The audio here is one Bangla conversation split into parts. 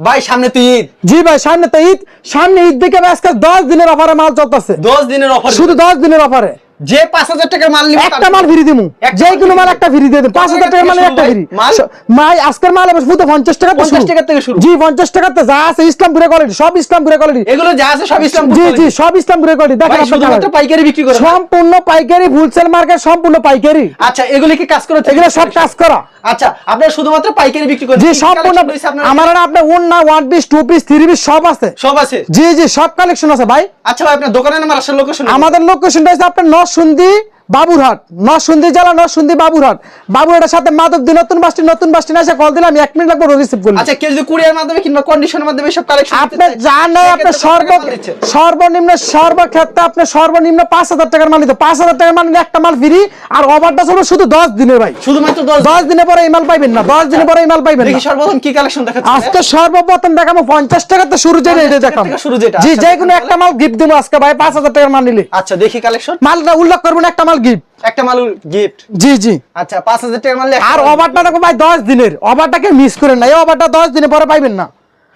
ভাই সামনে তো ঈদ। জি ভাই সামনে তো ঈদ। সামনে ঈদ দেখে আজকে দশ দিনের অফারে মাল চলতেছে। দশ দিনের অফার শুধু দশ দিনের অফারে যে পাঁচ হাজার টাকার মাল নিবে একটা মাল ফ্রি দিমু। যে মাল কোনো মাল একটা ফ্রি দিয়ে টাকার মাল একটা ফ্রি। মাই আজকের মাল শুধু পঞ্চাশ টাকা 50 টাকা থেকে শুরু। জি যা আছে ইসলামপুরে কোয়ালিটি সব ইসলামপুরে কোয়ালিটি এগুলো যা আছে সব ইসলাম জি জি সব ইসলামপুরে কোয়ালিটি দেখেন পাইকারি বিক্রি করে সম্পূর্ণ পাইকারি হোলসেল মার্কেট সম্পূর্ণ পাইকারি। আচ্ছা এগুলি কি কাজ করে এগুলো সব কাজ করা। আচ্ছা আপনারা শুধুমাত্র পাইকারি বিক্রি করেন। জি সম্পূর্ণ আমার না আপনার ওন না one piece two piece three piece সব আছে। সব আছে। জি জি সব কালেকশন আছে ভাই। আচ্ছা ভাই আপনার দোকানের নাম আর আসল লোকেশন আমাদের লোকেশনটা হচ্ছে আপনার নরসুন্দি বাবুরহাট নরসুন্দি জেলা নরসুন্দি বাবুরহাট। বাবুরহাটের সাথে মাদক দি নতুন বাসটি নতুন বাসটি এসে কল দিলাম এক মিনিট লাগবে রিসিভ করলাম আচ্ছা কেউ যদি কুরিয়ার মাধ্যমে কিংবা কন্ডিশনের মাধ্যমে সব কালেকশন আপনার যা নাই আপনার সর্ব সর্বনিম্ন সর্বক্ষেত্রে আপনার সর্বনিম্ন পাঁচ হাজার টাকার মাল নিতে পাঁচ হাজার টাকার মাল একটা মাল ফ্রি আর ওভারটা চলবে শুধু দশ দিনের ভাই। শুধুমাত্র দশ দশ দিনের পরে এই মাল পাইবেন না দশ দিনের পরে এই মাল পাইবেন দেখি সর্বপ্রথম কি কালেকশন দেখাচ্ছে। আজকে সর্বপ্রথম দেখাবো পঞ্চাশ টাকা তো শুরু যেটা এটা দেখাবো। শুরু যেটা। জি আচ্ছা, যে কোনো একটা মাল গিফট দেবো আজকে ভাই পাঁচ হাজার টাকার মাল নিলে। আচ্ছা দেখি কালেকশন মালটা উল্লেখ করবেন একটা মাল গিফট একটা মাল গিফট জি জি। আচ্ছা পাঁচ হাজার টাকার মাল আর ওভারটা দেখো ভাই দশ দিনের। ওভারটাকে মিস করেন না। এই ওভারটা দশ দিনের পরে পাইবেন না।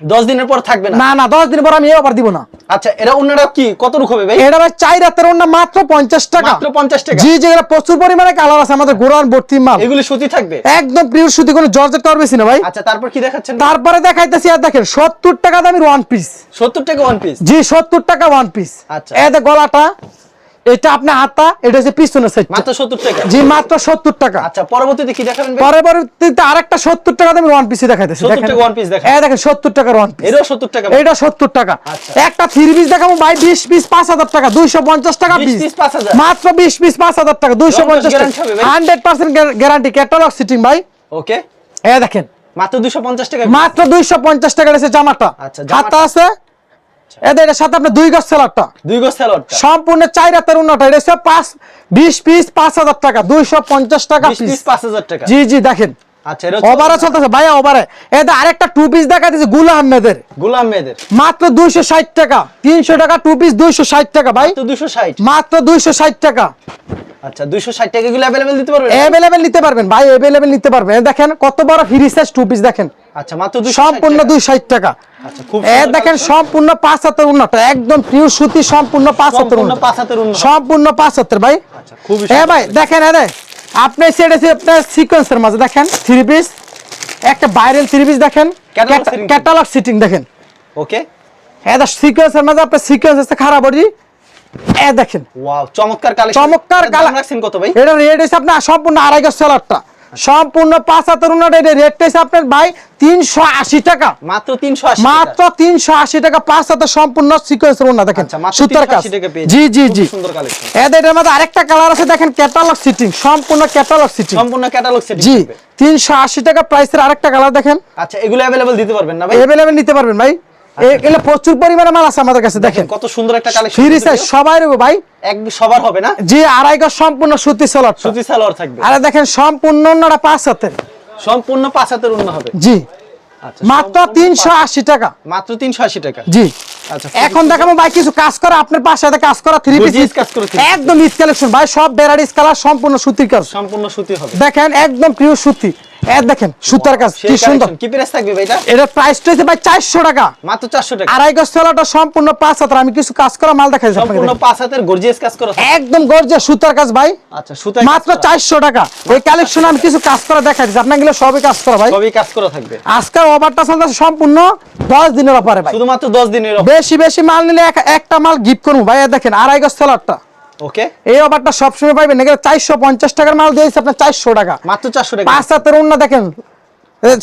দশ দিনের পর থাকবে না? না না দশ দিনের পর আমি এই ওভার দিব না। আচ্ছা এরা অন্যরা কি কত রুখ হবে ভাই? এটা ভাই চাই রাতের অন্য মাত্র পঞ্চাশ টাকা। মাত্র পঞ্চাশ টাকা? জি জি এটা প্রচুর পরিমাণে কালার আছে আমাদের ভর্তি মাল। এগুলি সুতি থাকবে? একদম প্রিয় সুতি কোনো জর্জেট করবে না ভাই। আচ্ছা তারপর কি দেখাচ্ছেন? তারপরে দেখাইতেছি আর দেখেন সত্তর টাকা দামের ওয়ান পিস সত্তর টাকা ওয়ান পিস জি সত্তর টাকা ওয়ান পিস আচ্ছা। গলাটা এটা আপনার হাতটা এটা হচ্ছে পিছনের সাইড মাত্র সত্তর টাকা? জি মাত্র সত্তর টাকা। আচ্ছা পরবর্তীতে কি দেখাবেন পরবর্তীতে আরেকটা সত্তর টাকা দামের ওয়ান পিসে দেখাইতেছি 70 দেখেন টাকা one piece দেখান। এই দেখেন সত্তর টাকার ওয়ান পিস এরও সত্তর টাকা এটা সত্তর টাকা। একটা থ্রি পিস দেখাবো ভাই বিশ পিস পাঁচ হাজার টাকা দুইশো পঞ্চাশ টাকা 20 পিস 5,000 মাত্র বিশ পিস পাঁচ হাজার টাকা দুইশো Long পঞ্চাশ course হবে ভাই? Hundred percent guarantee catalogue sitting ভাই। ওকে এ দেখেন। মাত্র দুশো পঞ্চাশ টাকা। মাত্র দুইশো পঞ্চাশ টাকা এসে জামাটা। আচ্ছা, জামাটা। হাতা আছে। এদের এটার সাথে আপনার দুই গজ সেলারটা দুই গজ স্যালোডটা। সম্পূর্ণ চার রাতের উন্নটা এটা হচ্ছে পাঁচ বিশ পিস পাঁচ হাজার টাকা দুইশো পঞ্চাশ টাকা পিস পাঁচ হাজার টাকা। জি জি দেখেন। আচ্ছা ওভারে চলতেছে। ভাইয়া ওভারে। এদের আরেকটা টু পিস দেখা দিচ্ছে গুল আহমেদের গোলাম মেয়েদের। মাত্র দুইশো ষাট টাকা। তিনশো টাকা টু পিস দুইশো ষাট টাকা ভাই। তো ষাট। মাত্র দুইশো ষাট টাকা। আচ্ছা টাকা পারবেন? নিতে পারবেন ভাই নিতে পারবেন। দেখেন কত বড় ফ্রি সাইজ টু পিস দেখেন। আচ্ছা মাত্র সম্পূর্ণ দুই ষাট টাকা। আচ্ছা খুব এ দেখেন সম্পূর্ণ পাঁচ হাতের উন্নত। একদম পিওর সুতি সম্পূর্ণ পাঁচ উন্নত। সম্পূর্ণ পাঁচ হাতের ভাই। আচ্ছা খুবই এ ভাই দেখেন আরে আপনি সেটা আপনার সিকোয়েন্সের মাঝে দেখেন থ্রি পিস একটা বাইরেল থ্রি পিস দেখেন ক্যাটালগ সিটিং দেখেন। ওকে এটা সিকোয়েন্সের মাঝে আপনার সিকোয়েন্স আছে খারাপ বডি এ দেখেন। ওয়াও চমৎকার কালেকশন চমৎকার কালেকশন কত ভাই? এটা রেট হচ্ছে আপনার সম্পূর্ণ আড়াই গজ সেলারটা সম্পূর্ণ পাঁচ হাতের এটা হচ্ছে আপনার ভাই তিনশো আশি টাকা। মাত্র তিনশো আশি মাত্র তিনশো আশি টাকা পাঁচ হাতের সম্পূর্ণ সিকোয়েন্সের উন্নত দেখেন। আচ্ছা সুতার কাজ। 380 টাকা পেয়ে জি জি জি। সুন্দর এদের মধ্যে আরেকটা কালার আছে দেখেন ক্যাটালগ সিটিং সম্পূর্ণ ক্যাটালগ সিটিং সম্পূর্ণ ক্যাটালগ সেট জি তিনশো আশি টাকা প্রাইসের আরেকটা কালার দেখেন। আচ্ছা এগুলো অ্যাভেলেবেল দিতে পারবেন না ভাই? এভেলেবেল নিতে পারবেন ভাই। এগুলো প্রচুর পরিমাণে মাল আছে আমাদের কাছে দেখেন। কত সুন্দর একটা কালেকশন ফ্রি সাইজ সবাই রবে ভাই। এক সবার হবে না? জি আড়াই গজ সম্পূর্ণ সুতি সোলার সুতি সালোয়ার থাকবে। আরে দেখেন সম্পূর্ণ অন্যটা পাঁচ হাতের। সম্পূর্ণ পাঁচ হাতের উন্ন হবে। জি। আচ্ছা মাত্র সম্পূর্ণ তিনশো পাঁচ- আশি টাকা। মাত্র তিনশো আশি টাকা। জি। আচ্ছা এখন দেখাবো ভাই কিছু কাজ করা আপনার পাশে সাথে কাজ করা থ্রি পিস কাজ করা একদম ঈদ কালেকশন ভাই সব ভ্যারাইটিস কালার সম্পূর্ণ সুতির কাজ। সম্পূর্ণ সুতি হবে। দেখেন একদম প্রিয় সুতি। এর দেখেন সুতার কাজ কি সুন্দর। কি প্রাইস থাকবে ভাই এটা এটার প্রাইসটা হচ্ছে ভাই চারশো টাকা। মাত্র চারশো টাকা। আড়াই গজ সেলাটা সম্পূর্ণ পাঁচ হাজার আমি কিছু কাজ করা মাল দেখাই সম্পূর্ণ পাঁচ হাতের গর্জিয়াস কাজ করা একদম গর্জে সুতার কাজ ভাই। আচ্ছা সুতা মাত্র চারশো টাকা। এই কালেকশন আমি কিছু কাজ করা দেখাই দিচ্ছি। আপনার গেলে সবই কাজ করা ভাই। সবই কাজ করা থাকবে। আজকের অফারটা চলতেছে সম্পূর্ণ দশ দিনের অফারে ভাই। শুধুমাত্র দশ দিনের বেশি বেশি মাল নিলে একটা মাল গিফট করব। ভাই দেখেন আড়াই গজ সেলারটা ওকে এই অফারটা সবসময় পাইবেন। এখানে চারশো পঞ্চাশ টাকার মাল দিয়েছে আপনার চারশো টাকা। মাত্র চারশো টাকা। পাঁচ হাতের অন্য দেখেন।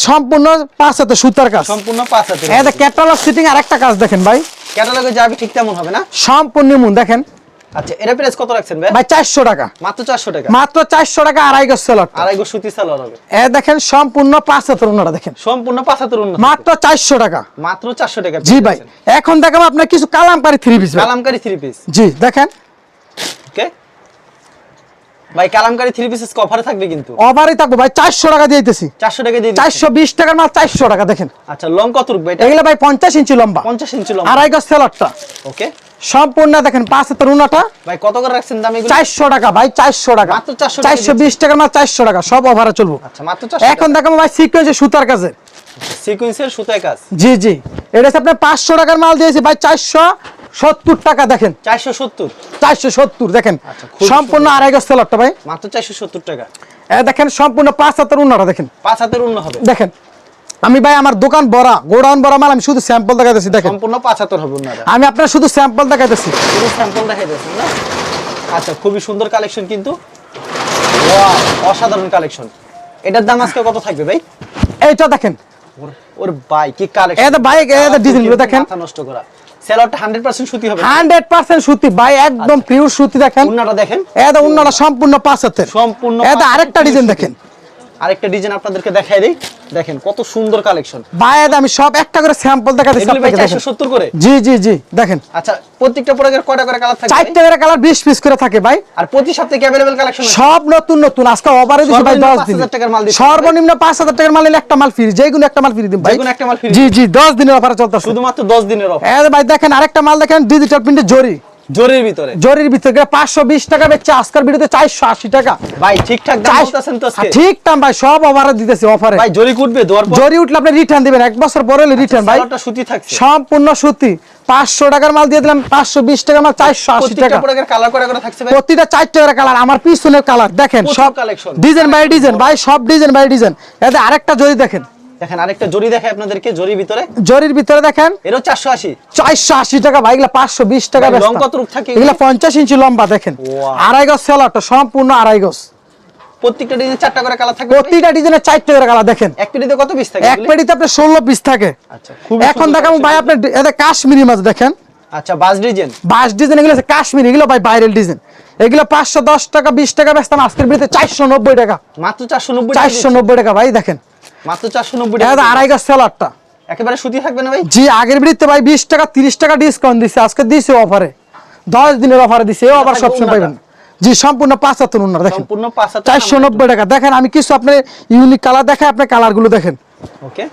সম্পূর্ণ পাঁচ হাতে সুতার কাজ। সম্পূর্ণ পাঁচ হাতের এই ক্যাটালগ সিটিং আর একটা কাজ দেখেন ভাই। ক্যাটালগে যাবে ঠিক তেমন হবে না? সম্পূর্ণ মুন দেখেন। আচ্ছা এটা প্রাইস কত রাখছেন ভাই? ভাই চারশো টাকা। মাত্র চারশো টাকা। মাত্র চারশো টাকা আড়াই গজ সেলার আড়াই গো সুতি সালোয়ার হবে। এ দেখেন সম্পূর্ণ পাঁচ হাতের অন্যটা দেখেন। সম্পূর্ণ পাঁচ হাতের উন্নত মাত্র চারশো টাকা। মাত্র চারশো টাকা জি ভাই এখন দেখাবো আপনার কিছু kalamkari three piece kalamkari three piece জি দেখেন। ভাই কালামকারি থ্রি পিসেস কভার থাকবে কিন্তু। থাকব ভাই চারশো টাকা দিয়ে দিতেছি। চারশো টাকা দিয়ে দিচ্ছি। চারশো বিশ টাকার মাল চারশো টাকা দেখেন। আচ্ছা লং কত রুকবে এটা এগুলো ভাই পঞ্চাশ ইঞ্চি লম্বা। পঞ্চাশ ইঞ্চি লং আড়াই গজ সেলারটা ওকে। সম্পূর্ণ দেখেন পাঁচ হাতের উনাটা। ভাই কত করে রাখছেন দাম এগুলো? টাকা ভাই চারশো টাকা। মাত্র 400 টাকা টাকার মাল চারশো টাকা সব অফারে চলবো। আচ্ছা মাত্র এখন দেখাবো ভাই সুতার কাছে সিকোয়েন্সের সুতায় কাজ। জি জি। এটা হচ্ছে আপনার পাঁচশো টাকার মাল দিয়েছি ভাই চারশো। সত্তর টাকা দেখেন। চারশো সত্তর। চারশো সত্তর দেখেন। আচ্ছা, সম্পূর্ণ আড়াই গজ সেলারটা ভাই। মাত্র চারশো সত্তর টাকা। এ দেখেন সম্পূর্ণ পাঁচ হাতের উন্নটা দেখেন। পাঁচ হাতের উন্ন হবে। দেখেন আমি ভাই আমার দোকান বড়া গোডাউন বড়া মাল আমি শুধু স্যাম্পল দেখাইতেছি দেখেন। সম্পূর্ণ পাঁচ হাতের হবে উন্নাটা আমি আপনার শুধু স্যাম্পল দেখাইতেছি পুরো স্যাম্পল দেখাই দিয়েছেন না? আচ্ছা খুবই সুন্দর কালেকশন কিন্তু। অসাধারণ কালেকশন এটার দাম আজকে কত থাকবে ভাই? এইটা দেখেন। ওর- ভাই কি কালেকশন এটা ভাই এটা ডিজাইনগুলো দেখেন। মাথা নষ্ট করা। সেলরটা 100% সুতি হবে। হান্ড্রেড পার্সেন্ট সুতি ভাই একদম পিওর সুতি দেখেন। উন্নাটা দেখেন। এটা উন্নটা সম্পূর্ণ পাঁচ হাতের সম্পূর্ণ এটা আরেকটা ডিজাইন দেখেন। আরেকটা ডিজাইন আপনাদেরকে দেখাই দেই। দেখেন কত সুন্দর কালেকশন ভাই আমি সব একটা করে স্যাম্পল ভাই আপনাকে দেখেন। 470 করে? জি জি জি দেখেন। আচ্ছা প্রত্যেকটা প্রোডাক্টের কয়টা করে কালার ভাই? চারটে করে কালার বিশ পিস করে থাকে ভাই। আর প্রতি সপ্তাহে অ্যাভেলেবল কালেকশন সব নতুন নতুন। আজকে অফারে দিছি ভাই 10 দিন 5,000 টাকার মাল দিচ্ছি। সর্বনিম্ন 5000 টাকার মাল নিলে একটা মাল ফ্রি যে কোনো একটা মাল ফ্রি দিন ভাই। যেকোনো একটা মাল ফ্রি জি জি 10 দিনের অফারে চলতেছে। শুধুমাত্র 10 দিনের অফার এই ভাই দেখেন আরেকটা মাল দেখেন ডিজিটাল প্রিন্টে জরি। জোরের ভিতরে। জরির ভিতরে 520 টাকা বেচছে। আজকের ভিডিওতে 480 টাকা। ভাই ঠিকঠাক দাম বলতেছেন তো আজকে। ঠিক দাম ভাই সব অফারে দিতেছি অফারে। ভাই জরি কুটবে দোয়ার পর জরি উঠলে আপনি রিটার্ন দিবেন। এক বছর পরে রিটার্ন ভাই। সুতি থাকছে। সম্পূর্ণ সুতি। 500 টাকার মাল দিয়ে দিলাম 520 টাকার মাল 480 প্রত্যেকটা টাকা। প্রোডাক্টের কালার করে করে থাকছে ভাই। প্রতিটা চার টাকার কালার আমার পিছনের কালার দেখেন সব collection। ডিজাইন বাই ডিজাইন ভাই সব ডিজাইন বাই ডিজাইন এতে আরেকটা জরি দেখেন। দেখেন আরেকটা জরি দেখাই আপনাদেরকে জরির ভিতরে। জরির ভিতরে দেখেন। এরও 480 চারশো আশি। টাকা ভাই এগুলা পাঁচশো বিশ টাকা ভাই, বেচতাম। লং কত রূপ থাকে। এগুলা পঞ্চাশ ইঞ্চি লম্বা দেখেন। আড়াই গজ সেলারটা সম্পূর্ণ আড়াই গজ। প্রত্যেকটা ডিজাইন চারটা করে কালার থাকবে? ভাই? প্রতিটা ডিজাইনের চার কালার দেখেন। এক পেটিতে কত পিস থাকে এক পেটিতে আপনার ষোলো পিস থাকে। আচ্ছা এখন দেখাবো ভাই আপনার এদের কাশ্মীরি মাছ দেখেন। আচ্ছা বাস ডিজাইন। বাস ডিজাইন এগুলো হচ্ছে কাশ্মীরি এগুলো ভাই বাইরের ডিজাইন। এগুলো পাঁচশো দশ টাকা বিশ টাকা বেচতাম আজকের বিরুদ্ধে চারশো নব্বই টাকা। মাত্র 490 টাকা চারশো নব্বই টাকা ভাই দেখেন। মাত্র 490 এটা টাকা আড়াই গাছ সেলারটা একেবারে সুতি থাকবে না ভাই? জি আগের ভাই বিশ টাকা তিরিশ টাকা ডিসকাউন্ট দিচ্ছে আজকে দিছে অফারে দশ দিনের অফারে দিছে এও আবার সবসময় পাবেন জি সম্পূর্ণ পাঁচ হাতের উন্নার দেখেন। সম্পূর্ণ চারশো নব্বই টাকা। দেখেন আমি কিছু আপনার ইউনিক কালার দেখে আপনার কালারগুলো দেখেন। ওকে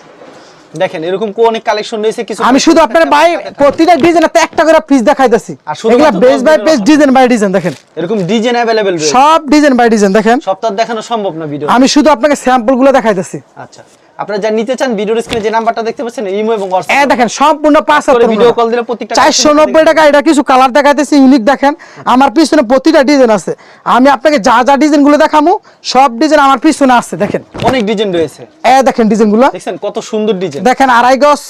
দেখেন এরকম কো অনেক কালেকশন রয়েছে কিছু আমি শুধু আপনার ভাই প্রতিটা ডিজাইনে একটা করে পিস দেখাইতেছি আর শুধুমাত্র এগুলা বেস দশ বাই দিনের best offer। Design by design দেখেন এরকম ডিজাইন अवेलेबल রয়েছে সব ডিজাইন বাই ডিজাইন দেখেন সপ্তাহ দেখানো সম্ভব না ভিডিও আমি শুধু আপনাকে স্যাম্পল গুলো দেখাইতেছি আচ্ছা আপনারা যা নিতে চান ভিডিওর স্ক্রিনে যে নাম্বারটা দেখতে পাচ্ছেন ইমো এবং হোয়াটসঅ্যাপ দেখেন সম্পূর্ণ পাঁচ হাতের ভিডিও কল দিলে প্রত্যেকটা চারশো নব্বই টাকা এটা কিছু কালার দেখাইতেছি ইউনিক দেখেন। আমার পিছনে প্রতিটা ডিজাইন আছে। আমি আপনাকে যা যা ডিজাইনগুলো দেখামু সব ডিজাইন আমার পিছনে আছে দেখেন। অনেক ডিজাইন রয়েছে। এ দেখেন ডিজাইনগুলো দেখছেন কত সুন্দর ডিজাইন দেখেন আড়াই গজ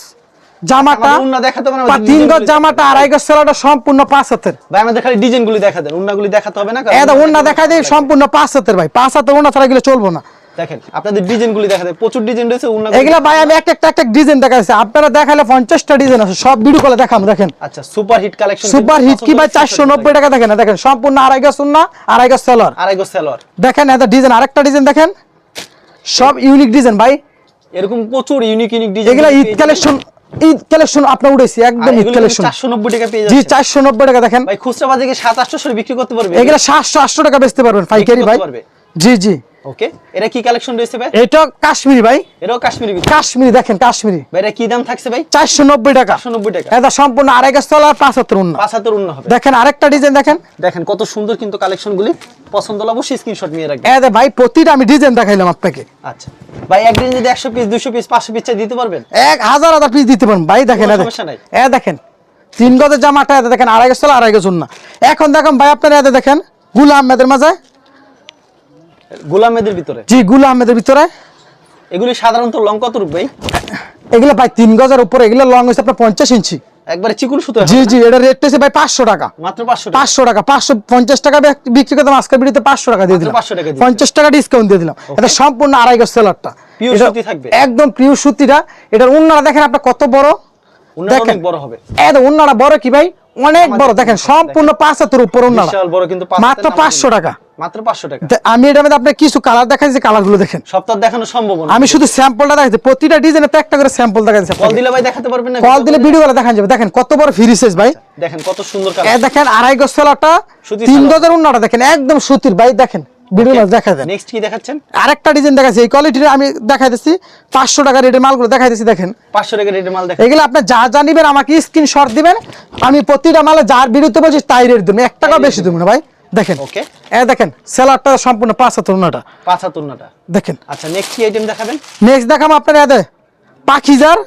জামাটা উন্না তিন গজ জামাটা আড়াই গজ সেলাটা সম্পূর্ণ পাঁচ হাতের। ভাই আমাদের খালি ডিজাইন গুলি দেখা দেন উন্নাগুলি দেখাতে হবে না এটা ওন্না দেখাই দেয় সম্পূর্ণ পাঁচ হাতের ভাই। পাঁচ হাতের ওন্না ছাড়া এগুলো চলবো না। দেখেন আপনাদের ডিজাইন গুলি দেখা দেয় প্রচুর ডিজাইন রয়েছে উন্না এগুলা ভাই আমি একটা একটা একটা ডিজাইন দেখাইছি। আপনারা দেখালে পঞ্চাশটা ডিজাইন আছে সব ভিডিও কলে দেখাম দেখেন। আচ্ছা super hit collection super hit কি ভাই চারশো নব্বই টাকা দেখেন দেখেন সম্পূর্ণ আড়াই গজ উন্না আড়াই গজ সেলার আড়াই সেলর দেখেন এটা ডিজাইন আরেকটা ডিজাইন দেখেন। সব ইউনিক ডিজাইন ভাই। এরকম প্রচুর ইউনিক ইউনিক ডিজাইন এগুলা ঈদ কালেকশন ঈদ কালেকশন আপনার উঠেছি একদম ঈদ কালেকশন 490 টাকা পেয়ে জি যাচ্ছে। চারশো নব্বই টাকা দেখেন। ভাই খুচরা বাজারে 7 800 বিক্রি করতে পারবে। এগুলা সাতশো আটশো টাকা বেচতে পারবেন পাইকারি ভাই। পারবে। জি জি। ওকে এটা কি কালেকশন রয়েছে ভাই? এটা কাশ্মীরি ভাই। এটাও কাশ্মীরি কাশ্মীরি দেখেন কাশ্মীরি। ভাই এটা কি দাম থাকছে ভাই? চারশো নব্বই টাকা। 490 টাকা। এটা সম্পূর্ণ আড়াই গাছ তলা আর পাঁচ হাতের উন্না। পাঁচ হাতের উন্ন হবে। দেখেন আরেকটা ডিজাইন দেখেন। দেখেন কত সুন্দর কিন্তু কালেকশন গুলি। পছন্দ হলে অবশ্যই স্ক্রিনশট নিয়ে রাখবেন। এ দে ভাই প্রতিটা আমি ডিজাইন দেখাইলাম আপনাকে। আচ্ছা। ভাই একদিন যদি 100 পিস 200 পিস 500 পিস চাই দিতে পারবেন? এক হাজার হাজার পিস দিতে পারেন ভাই দেখেন এ দেখেন। তিন গজের জামাটা এতে দেখেন আড়াই গাছ তলা আড়াই গাছ উন্না। এখন দেখেন ভাই আপনারা এতে দেখেনগুলা আহমেদের মাঝে গোলামেদের ভিতরে? জি গুলা আহমেদের ভিতরে। এগুলি সাধারণত লং কত রূপ ভাই? এগুলো ভাই তিন গজের উপরে এগুলো লং হয়েছে আপনার পঞ্চাশ ইঞ্চি। একবারে চিকুন সুতো জি জি এটা রেট হচ্ছে ভাই পাঁচশো টাকা। মাত্র 500 টাকা? পাঁচশো টাকা পাঁচশো পঞ্চাশ টাকা বিক্রি করতাম আজকের পাঁচশো টাকা দিয়ে দিলাম। 500 টাকা দিয়ে পঞ্চাশ টাকা ডিসকাউন্ট দিয়ে দিলাম। এটা সম্পূর্ণ আড়াই গজ সেলারটা এটা। একদম প্রিয় সুতিটা। এটার উন্নারা দেখেন আপনার কত বড়? দেখেন। বড় হবে। এত উন্নারা বড় কি ভাই? অনেক বড়। দেখেন সম্পূর্ণ পাঁচ হাতের উপর বড় মাত্র পাঁচশো টাকা। মাত্র 500 টাকা। আমি এটার মধ্যে আপনার কিছু কালার দেখাচ্ছি কালারগুলো দেখেন। সপ্তাহ দেখানো সম্ভব না। আমি শুধু স্যাম্পলটা দেখাচ্ছি প্রতিটা ডিজাইনে একটা করে স্যাম্পল দেখাচ্ছি কল দিলে ভাই দেখাতে পারবেন না কল দিলে ভিডিও দেখান যাবে। দেখেন কত বড় ফ্রি সাইজ ভাই। দেখেন কত সুন্দর এ কালার দেখেন আড়াই গজ সেলারটা সুতির তিন গজের উন্নাটা দেখেন একদম সুতির ভাই দেখেন। ভিডিও দেখা দেন। নেক্সট কি দেখাচ্ছেন? আরেকটা ডিজাইন দেখাচ্ছি এই কোয়ালিটির আমি দেখাইতেছি পাঁচশো টাকা রেটের মালগুলো দেখাইতেছি দেখেন। 500 টাকা রেটের মাল দেখেন এগুলো আপনি যা যা নিবেন আমাকে স্ক্রিনশট দিবেন। আমি প্রতিটা মালে যার বিরুদ্ধে বলছি তাই রেট দেবো এক টাকা বেশি দেবো না ভাই। দেখেন। ওকে এ দেখেন সেলারটা সম্পূর্ণ পাঁচ হাতের উন্নাটা পাঁচ হাত উন্নাটা দেখেন। আচ্ছা নেক্সট কি আইটেম দেখাবেন? নেক্সট দেখাম আপনার পাখিজার।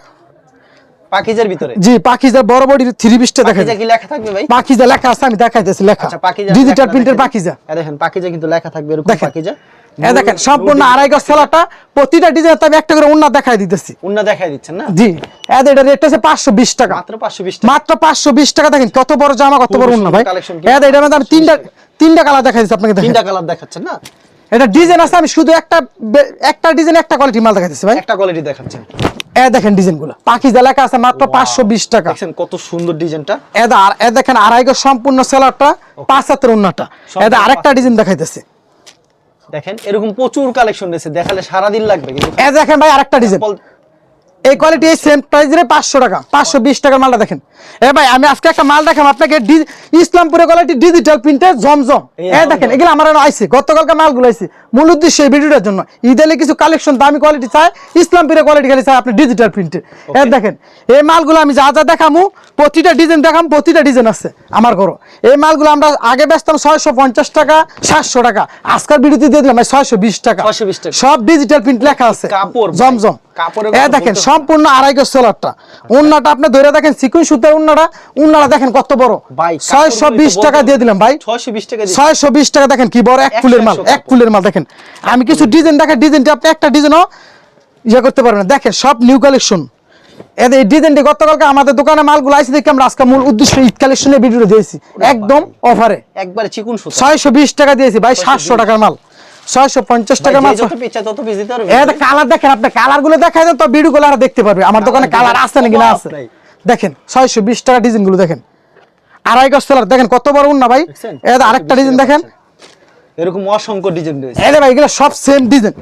পাকিজার ভিতরে? জি পাখিজার বড় বডির থ্রি পিসটা দেখা পাকিজা কি লেখা থাকবে ভাই? পাখিজা লেখা আছে আমি দেখাইতেছি লেখা। আচ্ছা পাকিজা ডিজিটাল প্রিন্টের পাখিজা। এই দেখেন পাকিজা কিন্তু লেখা থাকবে এরকম দেখেন। এ দেখেন সম্পূর্ণ আড়াই গজ সেলাটা প্রতিটা ডিজাইন আমি একটা করে দেখাই দিতেছি। উন্না দেখাই দিচ্ছেন না? জি এদ এটা রেট আছে পাঁচশো বিশ টাকা। মাত্র পাঁচশো বিশ টাকা। মাত্র পাঁচশো বিশ টাকা দেখেন কত বড় জামা কত বড় উন্না ভাই। এদ আমি তিনটা তিনটা কালার দেখাই দিচ্ছি আপনাকে তিনটা কালার দেখাচ্ছেন না? এটা ডিজাইন আছে আমি শুধু একটা একটা ডিজাইন একটা কোয়ালিটি মাল দেখাইতেছি ভাই। একটা কোয়ালিটি দেখাচ্ছেন। এ দেখেন ডিজাইনগুলো। পাখি লেখা আছে মাত্র পাঁচশো বিশ টাকা। দেখছেন কত সুন্দর ডিজাইনটা এদা আর এ দেখেন আড়াই গজ সম্পূর্ণ সেলারটা পাঁচ হাতের অন্যটা এদা আরেকটা ডিজাইন দেখাইতেছে। দেখেন এরকম প্রচুর কালেকশন রয়েছে দেখালে সারাদিন লাগবে কিন্তু। এ দেখেন ভাই আরেকটা ডিজাইন এই কোয়ালিটি এই সেম প্রাইস রে পাঁচশো টাকা পাঁচশো বিশ টাকার মালটা দেখেন। এ ভাই আমি আজকে একটা মাল দেখাম আপনাকে ইসলামপুরের কোয়ালিটি ডিজিটাল প্রিন্টের জমজম। এ দেখেন এগুলো আমার আইছে গতকালকে মালগুলো আইছে। মূল উদ্দেশ্য এই ভিডিওটার জন্য। ঈদেলে কিছু কালেকশন দামি কোয়ালিটি চাই ইসলামপুরের কোয়ালিটি খালি চাই আপনি ডিজিটাল প্রিন্টের এ দেখেন এই মালগুলো আমি যা যা দেখামু প্রতিটা ডিজাইন দেখাম প্রতিটা ডিজাইন আছে আমার ঘরও এই মালগুলো আমরা আগে বেচতাম ছয়শো পঞ্চাশ টাকা সাতশো টাকা। আজকাল ভিডিওতে দিয়ে দিলাম ছয়শো বিশ টাকা। 620 টাকা। সব ডিজিটাল প্রিন্ট লেখা আছে। জমজম। দেখেন সম্পূর্ণ আড়াই গজ সেলারটা। উন্নাটা আপনি ধরে দেখেন সুতার উন্নাটা। উন্নাটা দেখেন কত বড়। ভাই ছয়শো বিশ টাকা দিয়ে দিলাম ভাই। ছয়শো বিশ টাকা দেখেন কি বড় এক ফুলের মাল এক ফুলের মাল দেখেন। আমি কিছু ডিজাইন দেখেন ডিজাইনটা আপনি একটা ডিজাইনও ইয়ে করতে পারবেন দেখেন সব নিউ কালেকশন এদের এই ডিজাইনটি গতকালকে আমাদের দোকানে মালগুলো আইসি দেখে আমরা আজকে মূল উদ্দেশ্য ঈদ কালেকশনের ভিডিও দিয়েছি। একদম অফারে একবারে চিকুন ছয়শো বিশ টাকা দিয়েছি ভাই সাতশো টাকার মাল। ছয়শো পঞ্চাশ ভাই, টাকার মাল যে যত পিচ্ছা তত পিস দিতে পারবে এটা কালার দেখেন আপনি কালারগুলো দেখাই দেন তো ভিডিও গুলো আর দেখতে পারবে। আমার দোকানে কালার আছে নাকি না আছে? দেখেন ছয়শো বিশ টাকা ডিজাইনগুলো দেখেন। আড়াই গজ সেলার দেখেন কত বড় না ভাই। এটা আরেকটা ডিজাইন দেখেন। এরকম অসংখ্য ডিজাইন রয়েছে। এই ভাই এগুলো সব সেম ডিজাইন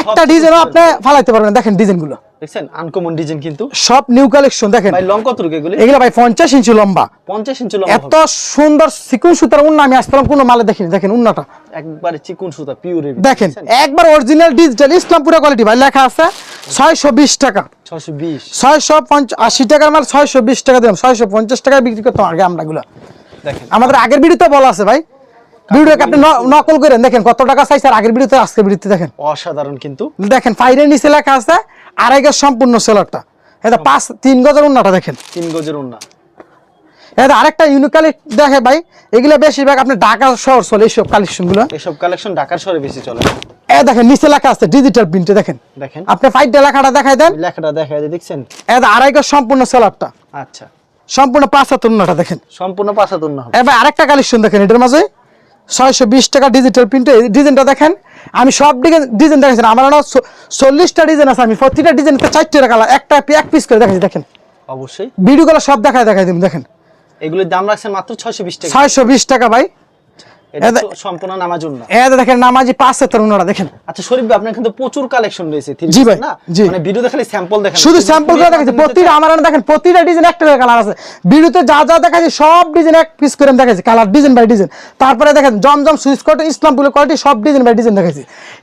একটা ডিজাইনও আপনি ফালাইতে পারবেন দেখেন ডিজাইনগুলো দেখছেন? আনকমন ডিজাইন কিন্তু। সব নিউ কালেকশন দেখেন। ভাই লং কত রুকে এগুলি? এগুলো ভাই পঞ্চাশ ইঞ্চি লম্বা। পঞ্চাশ ইঞ্চি লম্বা এত সুন্দর সিকুন সুতার উন্না আমি আসলাম কোনো মালে দেখিনি। দেখেন উন্নাটা। একবারে চিকুন সুতা পিওর দেখেন একবার অরিজিনাল ডিজিটাল ইসলামপুরা কোয়ালিটি ভাই লেখা আছে ছয়শো বিশ টাকা। ছশো বিশ। ছয়শো আশি টাকার মাল ছয়শো বিশ টাকা দিলাম। ছয়শো পঞ্চাশ টাকায় বিক্রি করতাম আগে আমরা গুলা দেখেন। আমাদের আগের ভিডিওতে বলা আছে ভাই ভিডিওকে আপনি নকল করেন দেখেন কত টাকা চাইছে আর আগের ভিডিওতে আজকের ভিডিওতে দেখেন। অসাধারণ কিন্তু। দেখেন ফাইরের নিচে লেখা আছে আড়াই গজ সম্পূর্ণ সেলারটা। এটা পাঁচ তিন গজের উন্নাটা দেখেন। তিন গজের উন্না। এটা আরেকটা ইউনিকালি দেখে ভাই এগুলো বেশিরভাগ আপনি ঢাকা শহর চলে এইসব এসব কালেকশন ঢাকার শহরে বেশি চলে। এ দেখেন নিচে লেখা আছে ডিজিটাল প্রিন্টে দেখেন। দেখেন। আপনি ফাইটটা লেখাটা দেখাই দেন। লেখাটা দেখা যায় দেখছেন? এটা আড়াই গজ সম্পূর্ণ সেলারটা। আচ্ছা। সম্পূর্ণ দেখেন। সম্পূর্ণ পাঁচাত উন্না হবে। এবার আরেকটা কালেকশন দেখেন এটার মাঝে। ছয়শো বিশ টাকা ডিজিটাল প্রিন্টে ডিজাইনটা দেখেন। আমি সব ডিজাইন দেখেছি আমার না চল্লিশটা ডিজাইন আছে আমি প্রতিটা ডিজাইনটা চারটে কালার একটা এক পিস করে দেখাচ্ছি দেখেন। অবশ্যই। ভিডিও গুলো সব দেখায় দেখাই দিন দেখেন। এগুলোর দাম রাখছেন মাত্র ছয়শো বিশ টাকা। ছয়শো বিশ টাকা ভাই। সম্পূর্ণ নামাজ উন্না এটা দেখেন নামাজি পাঁচ হাতের উন্নটা দেখেন। আচ্ছা শরীফ ভাই আপনার কিন্তু প্রচুর কালেকশন রয়েছে জি ভাই, জি। মানে ভিডিওতে খালি স্যাম্পল দেখেন শুধু স্যাম্পল করে দেখাচ্ছি প্রতিটা আমার দেখেন প্রতিটা ডিজাইন একটা করে কালার আছে। ভিডিওতে যা যা দেখাচ্ছি সব ডিজাইন এক পিস করে দেখাচ্ছি কালার ডিজাইন বাই ডিজাইন তারপরে দেখেন জমজম সুইচ কোট ইসলামপুরের কোয়ালিটি সব ডিজাইন বাই ডিজাইন দেখাচ্ছি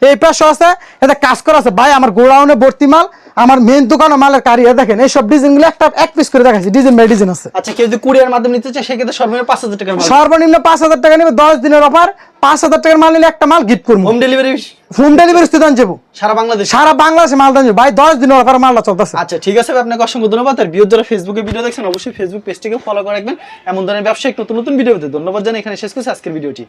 এই পাশে আছে এটা কাজ করা আছে। ভাই আমার গোডাউনে ভর্তি মাল আমার মেন দোকানে মালের কারি এ দেখেন এই সব ডিজাইনগুলো একটা এক পিস করে দেখাচ্ছি ডিজাইন বাই ডিজাইন আছে। আচ্ছা কেউ যদি কুরিয়ার মাধ্যমে নিতে চায় সেক্ষেত্রে সর্বনিম্ন পাঁচ হাজার টাকার সর্বনিম্ন পাঁচ হাজার টাকা নেবে দশ দিনের অফার পাঁচ হাজার টাকার মাল নিলে একটা মাল গিফট করব। হোম ডেলিভারি হোম ডেলিভারি স্থান যাব। সারা বাংলাদেশ। সারা বাংলাদেশে মাল দাম ভাই দশ দিনের অফার মালটা চলতেছে। আচ্ছা ঠিক আছে ভাই, আপনাকে অসংখ্য ধন্যবাদ। আর ভিডিও যারা ফেসবুকে ভিডিও দেখছেন অবশ্যই ফেসবুক পেজটিকে ফলো করে রাখবেন। এমন ধরনের ব্যবসায়িক নতুন নতুন ভিডিও ধন্যবাদ জানাই এখানে শেষ করছি আজকের ভিডিওটি